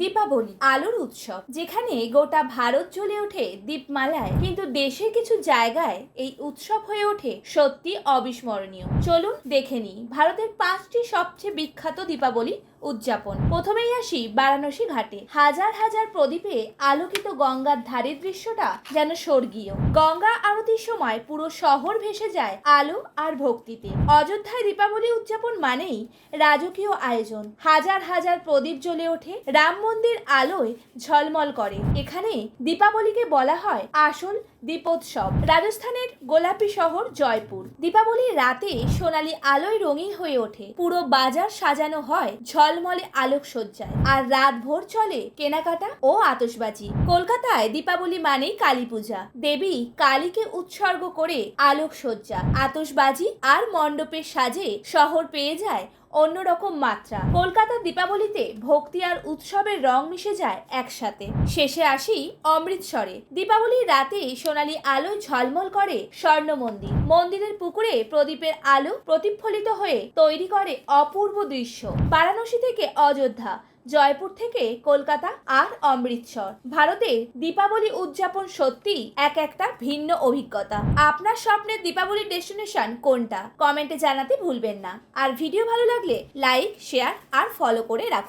দীপাবলি, আলোর উৎসব, যেখানে গোটা ভারত চলে ওঠে দীপমালায়। কিন্তু দেশের কিছু জায়গায় এই উৎসব হয়ে ওঠে সত্যি অবিস্মরণীয়। চলুন দেখে নিই, ভারতের পাঁচটি সবচেয়ে বিখ্যাত দীপাবলি উদযাপন। প্রথমেই আসি বারাণসী ঘাটে। হাজার হাজার প্রদীপে আলোকিত গঙ্গার ধারের দৃশ্যটা যেন স্বর্গীয়। গঙ্গা আরতির সময় পুরো শহর ভেসে যায় আলো আর ভক্তিতে। অযোধ্যায় দীপাবলি উদযাপন মানেই রাজকীয় আয়োজন। হাজার হাজার প্রদীপ জ্বলে ওঠে, রাম মন্দির আলোয় ঝলমল করে। এখানে দীপাবলিকে বলা হয় আসল দীপোৎসব। রাজস্থানের গোলাপি শহর জয়পুর। দীপাবলির রাতে সোনালি আলোয় রঙিন হয়ে ওঠে। পুরো বাজার সাজানো হয়, ঝলমলে আলোকসজ্জায়। আর রাত ভোর চলে কেনাকাটা ও আতসবাজি কলকাতায় দীপাবলি মানেই কালী পূজা। দেবী কালীকে উৎসর্গ করে আলোকসজ্জা আতসবাজি আর মণ্ডপের সাজে শহর পেয়ে যায় অন্যরকম মাত্রা। কলকাতার দীপাবলিতে ভক্তি আর উৎসবের রং মিশে যায় একসাথে। শেষে আসি অমৃতসরে। দীপাবলির রাতে সোনালি আলো ঝলমল করে স্বর্ণ মন্দির। মন্দিরের পুকুরে প্রদীপের আলো প্রতিফলিত হয়ে তৈরি করে অপূর্ব দৃশ্য। বারাণসী থেকে অযোধ্যা। জয়পুর থেকে কলকাতা আর অমৃতসর। ভারতে দীপাবলি উদযাপন সত্যি এক একটা ভিন্ন অভিজ্ঞতা। আপনার স্বপ্নের দীপাবলি ডেস্টিনেশন কোনটা? কমেন্টে জানাতে ভুলবেন না। আর ভিডিও ভালো লাগলে লাইক, শেয়ার আর ফলো করে রাখুন।